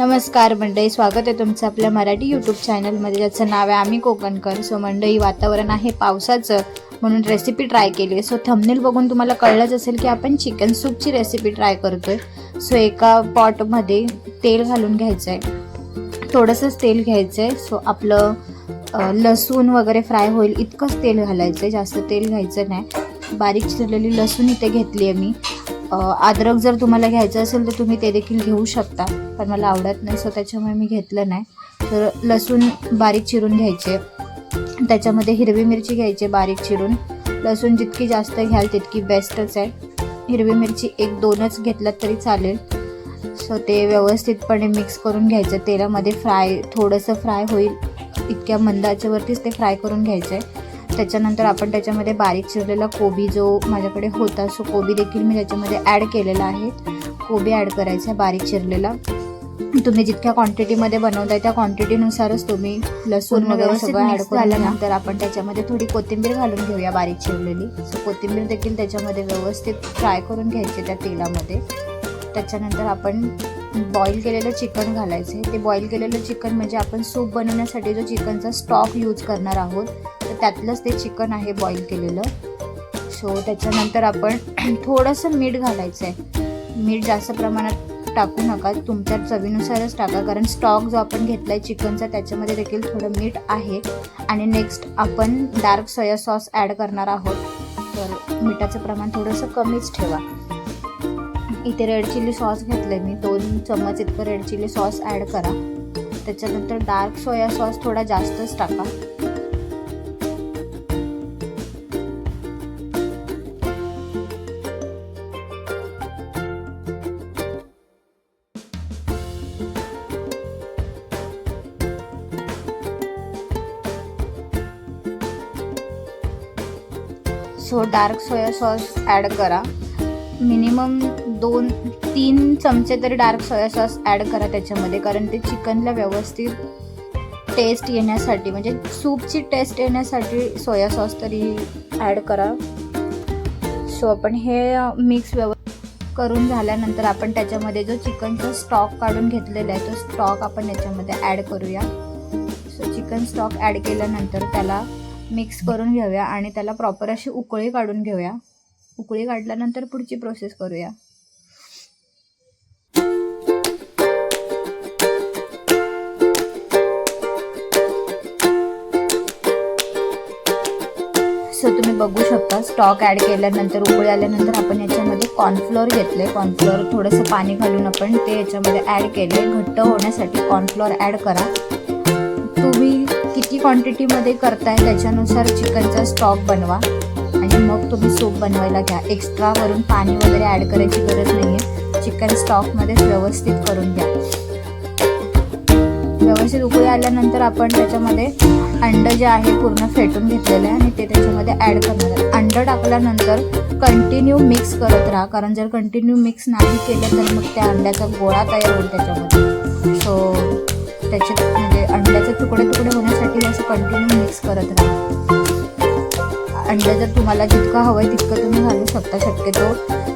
नमस्कार मंडळी स्वागत आहे तुमचं आपल्या मराठी यूट्यूब चॅनलमध्ये ज्याचं नाव आहे आम्ही कोकणकर. सो मंडळी वातावरण आहे पावसाचं म्हणून रेसिपी ट्राय केली आहे. सो थंबनेल बघून तुम्हाला कळलंच असेल की आपण चिकन सूपची रेसिपी ट्राय करतोय. सो एका पॉटमध्ये तेल घालून घ्यायचं आहे थोडंसंच तेल घ्यायचं आहे सो आपलं लसूण वगैरे फ्राय होईल इतकंच तेल घालायचं आहे जास्त तेल घ्यायचं नाही. बारीक चिरलेली लसूण इथे घेतली आहे मी. अद्रक जर तुम्हाला घ्यायचं असेल तर तुम्ही ते देखील घेऊ शकता. पण मला आवडत नाही सो त्याच्यामुळे मी घेतलं नाही. तर लसूण बारीक चिरून घ्यायचे. त्याच्यामध्ये हिरवी मिरची घ्यायची बारीक चिरून. लसूण जितकी जास्त घ्याल तितकी बेस्टच आहे. हिरवी मिरची एक दोनच घेतलात तरी चालेल. सो ते व्यवस्थितपणे मिक्स करून घ्यायचं. तेलामध्ये फ्राय थोडंसं फ्राय होईल. इतक्या मंदाच्यावरतीच ते फ्राय करून घ्यायचं आहे त्याच्यानंतर आपण त्याच्यामध्ये बारीक चिरलेला कोबी जो माझ्याकडे होता सो कोबी देखील मी त्याच्यामध्ये ॲड केलेला आहे. कोबी ॲड करायचा आहे बारीक चिरलेला. तुम्ही जितक्या क्वांटिटीमध्ये बनवताय त्या क्वांटिटीनुसारच तुम्ही लसूण वगैरे सगळं ॲड झाल्यानंतर आपण त्याच्यामध्ये थोडी कोथिंबीर घालून घेऊया बारीक चिरलेली. सो कोथिंबीर देखील त्याच्यामध्ये व्यवस्थित फ्राय करून घ्यायचे त्या तेलामध्ये. त्याच्यानंतर आपण बॉईल केलेलं चिकन घालायचं आहे. ते बॉईल केलेलं चिकन म्हणजे आपण सूप बनवण्यासाठी जो चिकनचा स्टॉक यूज करणार आहोत त्यातलंच ते चिकन आहे बॉईल केलेलं. सो त्याच्यानंतर आपण थोडंसं मीठ घालायचं आहे मीठ जास्त प्रमाणात टाकू नका. तुमच्या चवीनुसारच टाका. कारण स्टॉक जो आपण घेतला आहे चिकनचा त्याच्यामध्ये देखील थोडं मीठ आहे. आणि नेक्स्ट आपण डार्क सोया सॉस ॲड करणार आहोत. तर मिठाचं प्रमाण थोडंसं कमीच ठेवा. इथे रेड चिली सॉस घेतलं आहे मी. दोन चम्मच इतकं रेड चिली सॉस ॲड करा. त्याच्यानंतर डार्क सोया सॉस थोडा जास्तच टाका. So dark soya sauce add करा. मिनिमम दोन तीन चमचे तरी डार्क सोया सॉस ॲड करा त्याच्यामध्ये कारण ते चिकनला व्यवस्थित टेस्ट येण्यासाठी म्हणजे सूपची टेस्ट येण्यासाठी सोया सॉस तरी ॲड करा. सो आपण हे मिक्स व्यव करून झाल्यानंतर आपण त्याच्यामध्ये जो चिकनचा स्टॉक काढून घेतलेला आहे तो स्टॉक आपण याच्यामध्ये ॲड करूया. सो चिकन स्टॉक ॲड केल्यानंतर त्याला मिक्स करून घेऊया आणि त्याला प्रॉपर अशी उकळी काढून घेऊया. उकळी काढल्यानंतर पुढची प्रोसेस करूया. सो तुम्ही बघू शकता स्टॉक ॲड केल्यानंतर उकळी आल्यानंतर आपण याच्यामध्ये कॉर्नफ्लोअर घेतले. कॉर्नफ्लोअर थोडंसं पाणी घालून आपण ते याच्यामध्ये ॲड केले. घट्ट होण्यासाठी कॉर्नफ्लोअर ॲड करा. क्वांटिटीमध्ये करताय त्याच्यानुसार चिकनचा स्टॉक बनवा. आणि मग तुम्ही सूप बनवायला घ्या. एक्स्ट्रा वरून पाणी वगैरे ॲड करायची गरज नाही आहे चिकन स्टॉकमध्येच व्यवस्थित करून घ्या. व्यवस्थित उकळी आल्यानंतर आपण त्याच्यामध्ये अंडं जे आहे पूर्ण फेटून घेतलेलं आहे आणि ते त्याच्यामध्ये ॲड करणार आहे. अंड टाकल्यानंतर कंटिन्यू मिक्स करत राहा. कारण जर कंटिन्यू मिक्स नाही केलं तर मग त्या अंड्याचा गोळा तयार होईल त्याच्यामध्ये. सो त्याचे म्हणजे अंड्याचे तुकडे तुकडे होण्यासाठी असं कंटिन्यू मिक्स करत राहा. अंडे जर तुम्हाला जितकं हवं आहे तितकं तुम्ही घालू शकता. शक्यतो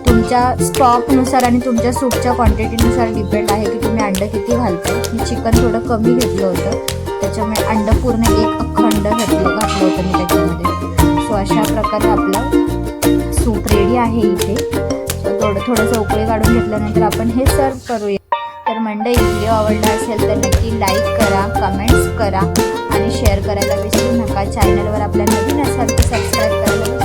तुमच्या स्टॉकनुसार आणि तुमच्या सूपच्या क्वांटिटीनुसार डिपेंड आहे की तुम्ही अंडं किती घालता मी चिकन थोडं कमी घेतलं होतं. त्याच्यामुळे अंडं पूर्ण एक अख्खं अंडं घातलं घातलं होतं मी त्याच्यामध्ये. सो अशा प्रकारे आपलं सूप रेडी आहे इथे. सो थोडं थोडंसं उकळी काढून घेतल्यानंतर आपण हे सर्व करूया. मंडळी व्हिडिओ आवडला असेल तर नक्की लाईक करा कमेंट्स करा आणि शेअर करायला विसरू नका. चॅनलवर आपल्या नवीन असाल तर सबस्क्राईब करायला